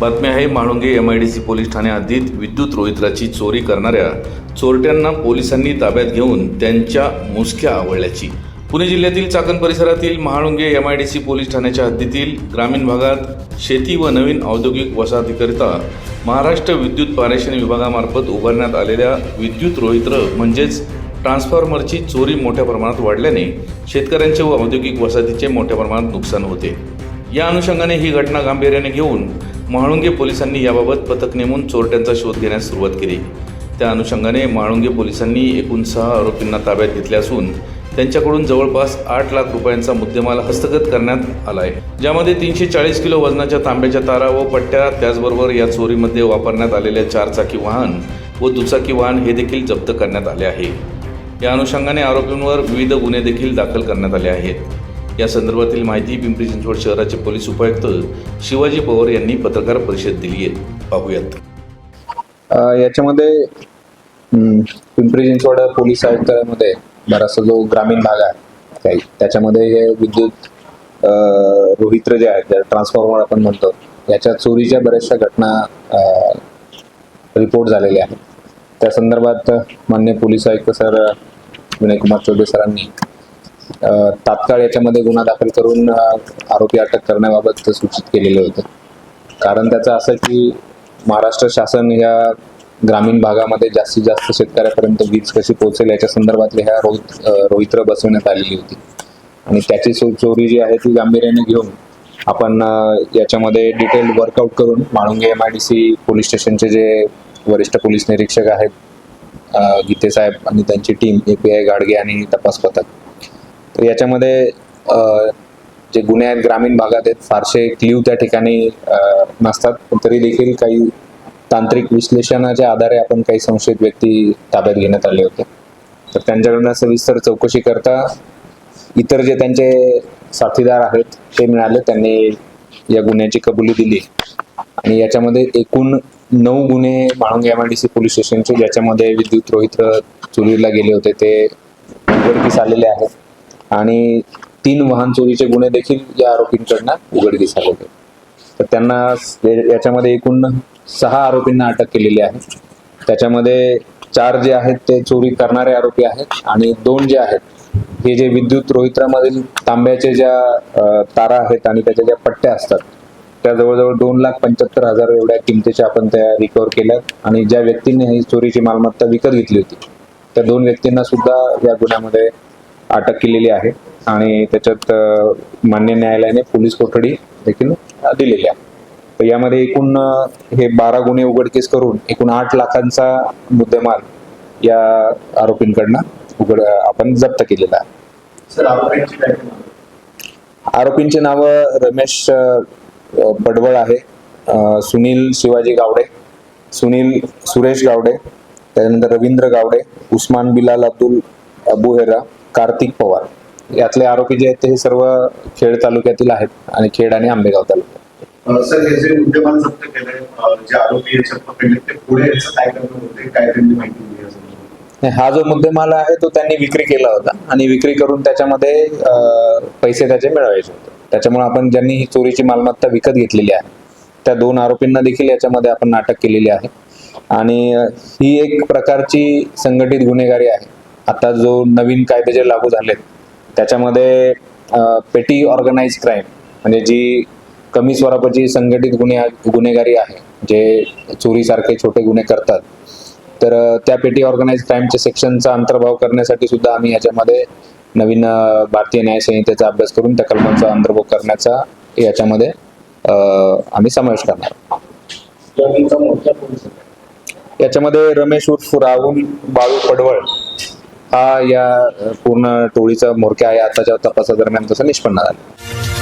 बातमी आहे Mhalunge M I D C police Thane हद्दीत विद्युत रोहित्राची चोरी करणाऱ्या चोरट्यांना पोलिसांनी ताब्यात घेऊन त्यांच्या मुसक्या आवळल्याची. पुणे जिल्ह्यातील चाकण परिसरातील Mahalunge M I D C police ठाण्याच्या हद्दीतील ग्रामीण भागात शेती व नवीन औद्योगिक वसाहतीकरिता महाराष्ट्र विद्युत पारेषण विभागामार्फत उभारण्यात आलेल्या विद्युत रोहित्र म्हणजेच ट्रान्सफॉर्मरची चोरी मोठ्या प्रमाणात वाढल्याने शेतकऱ्यांचे व औद्योगिक वसाहतीचे मोठ्या प्रमाणात नुकसान होते. या अनुषंगाने ही घटना गांभीर्याने घेऊन म्हाळुंगे पोलिसांनी याबाबत पथक नेमून चोरट्यांचा शोध घेण्यास सुरुवात केली. त्या अनुषंगाने म्हाळुंगे पोलिसांनी एकूण सहा आरोपींना ताब्यात घेतले असून त्यांच्याकडून जवळपास आठ लाख रुपयांचा मुद्देमाल हस्तगत करण्यात आला आहे. ज्यामध्ये तीनशे चाळीस किलो वजनाच्या तांब्याच्या तारा व पट्ट्या त्याचबरोबर या चोरीमध्ये वापरण्यात आलेल्या चारचाकी वाहन व दुचाकी वाहन हे देखील जप्त करण्यात आले आहे. या अनुषंगाने आरोपींवर विविध गुन्हे देखील दाखल करण्यात आले आहेत. या संदर्भातील माहिती पिंपरी चिंचवड शहराचे पोलीस उपायुक्त शिवाजी पवार यांनी पत्रकार परिषद दिली आहे. पाहूयात. याच्यामध्ये पिंपरी चिंचवड पोलीस आयुक्तालयामध्ये बराचसा जो ग्रामीण भाग आहे काही त्याच्यामध्ये हे विद्युत रोहित्र जे आहेत ट्रान्सफॉर्मर आपण म्हणतो याच्या चोरीच्या बऱ्याचशा घटना रिपोर्ट झालेल्या आहेत. त्या संदर्भात मान्य पोलीस आयुक्त सर विनय कुमार सरांनी तात्काळ याच्यामध्ये गुन्हा दाखल करून आरोपी अटक करण्याबाबत सूचित केलेले होते. कारण त्याचं असं की महाराष्ट्र शासन या ग्रामीण भागामध्ये जास्तीत जास्त शेतकऱ्यापर्यंत वीज कशी पोहोचेल याच्या संदर्भातले ह्या रोहित रोहित्र बसवण्यात आलेली होती. आणि त्याची चोरी जी आहे ती गांभीर्याने घेऊन आपण याच्यामध्ये डिटेल वर्कआउट करून Malunge M I D C police स्टेशनचे जे वरिष्ठ पोलीस निरीक्षक आहेत गीते साहेब आणि त्यांची team A P I Gadge आणि तपास पथक तर याच्यामध्ये जे गुन्हे आहेत ग्रामीण भागात आहेत फारसे क्ल्यू त्या ठिकाणी नसतात. पण तरी देखील काही तांत्रिक विश्लेषणाच्या आधारे आपण काही संशयित व्यक्ती ताब्यात घेण्यात आले होते. तर त्यांच्याकडनं सविस्तर चौकशी करता इतर जे त्यांचे साथीदार आहेत ते मिळाले. त्यांनी या गुन्ह्याची कबुली दिली. आणि याच्यामध्ये एकूण नऊ गुन्हे Mhalunge M I D C police स्टेशनचे ज्याच्यामध्ये विद्युत रोहित्र चोरीला गेले होते ते उघडकीस आलेले आहेत. आणि तीन वाहन चोरीचे गुन्हे देखील या आरोपींकडनं उघडकीस आले होते. तर त्यांना याच्यामध्ये एकूण सहा आरोपींना अटक केलेली आहे. त्याच्यामध्ये चार जे आहेत ते चोरी करणारे आरोपी आहेत आणि दोन जे आहेत हे जे विद्युत रोहित्रामधील तांब्याचे ज्या तारा आहेत आणि त्याच्या ज्या पट्ट्या असतात त्या जवळजवळ दोन लाख पंच्याहत्तर हजार एवढ्या किमतीच्या आपण त्या रिकवर केल्यात आणि ज्या व्यक्तींनी ही चोरीची मालमत्ता विकत घेतली होती त्या दोन व्यक्तींना सुद्धा या गुन्ह्यामध्ये अटक केलेली आहे आणि त्याच्यात मान्य न्यायालयाने पोलीस कोठडी देखील दिलेली आहे तर यामध्ये एकूण हे बारा गुन्हे उघडकीस करून एकूण आठ लाखांचा मुद्देमाल या आरोपींकडनं उघड आपण जप्त केलेला आहे आरोपींची नावं? रमेश पडवळ आहे सुनील शिवाजी गावडे सुनील सुरेश गावडे त्यानंतर रवींद्र गावडे उस्मान बिलाल अब्दुल अबू हेरा कार्तिक पवार. यातले आरोपी जे आहेत ते सर्व खेड तालुक्यातील आहेत आणि खेड आणि आंबेगाव तालुक्यात. सर हे जे मुद्देमाल जप्त केलंय अं, जे आरोपी याच्यात पकडले ते पुढे याचं काय करणार होते? काय त्यांनी माहिती दिली या संदर्भात? नाही, हा जो मुद्देमाल आहे तो त्यांनी विक्री केला होता आणि विक्री करून त्याच्यामध्ये पैसे त्याचे मिळवायचे होते. त्याच्यामुळे आपण ज्यांनी ही चोरीची मालमत्ता विकत घेतलेली आहे त्या दोन आरोपींना देखील याच्यामध्ये आपण अटक केलेली आहे. आणि ही एक प्रकारची संघटित गुन्हेगारी आहे. आता जो नवीन कायदे जे लागू झालेत त्याच्यामध्ये पेटी ऑर्गनाइज क्राईम म्हणजे जी कमी स्वरूपाची संघटित गुन्हे गुन्हेगारी आहे जे चोरीसारखे छोटे गुन्हे करतात तर त्या पेटी ऑर्गनाइज क्राईमच्या सेक्शनचा अंतर्भाव करण्यासाठी सुद्धा आम्ही याच्यामध्ये नवीन भारतीय न्याय संहितेचा अभ्यास करून त्या कलमांचा अंतर्भाव करण्याचा याच्यामध्ये आम्ही समावेश करणार याच्यामध्ये रमेश उर्फ राहुल बाळू पडवळ हा या पूर्ण टोळीचा म्होरक्या आहे आताच्या तपासादरम्यान तसं निष्पन्न झाला.